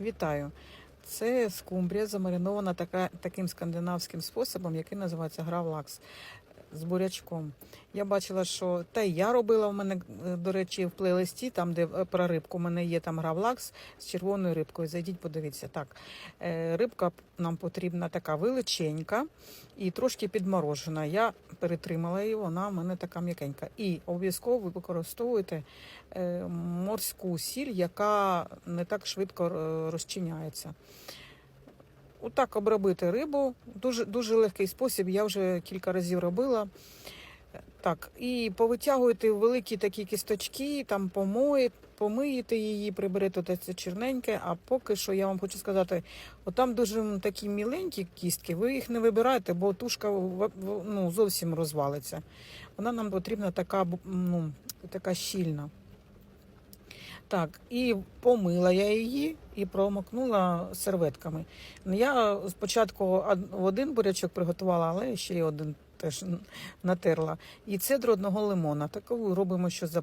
Вітаю! Це скумбрія замаринована така, таким скандинавським способом, який називається гравлакс з бурячком. Я бачила, що та й я робила в мене, е, до речі, в плейлисті, там, де е, про рибку, у мене є там гравлакс з червоною рибкою. Зайдіть, подивіться. Так, е, рибка нам потрібна така величенька і трошки підморожена. Я перетримала її, вона в мене така м'якенька. І обов'язково ви використовуєте морську сіль, яка не так швидко розчиняється. Отак обробити рибу. Дуже, дуже легкий спосіб, я вже кілька разів робила. Так, і повитягуєте великі такі кісточки, там помоє, помиєте її, приберете те це черненьке. А поки що я вам хочу сказати, отам дуже такі міленькі кістки, ви їх не вибираєте, бо тушка ну, зовсім розвалиться. Вона нам потрібна така, ну, така щільна. Так, і помила я її і промокнула серветками. Ну, Я спочатку в один бурячок приготувала, але ще й один теж натерла. І цедру одного лимона. Таку робимо, що за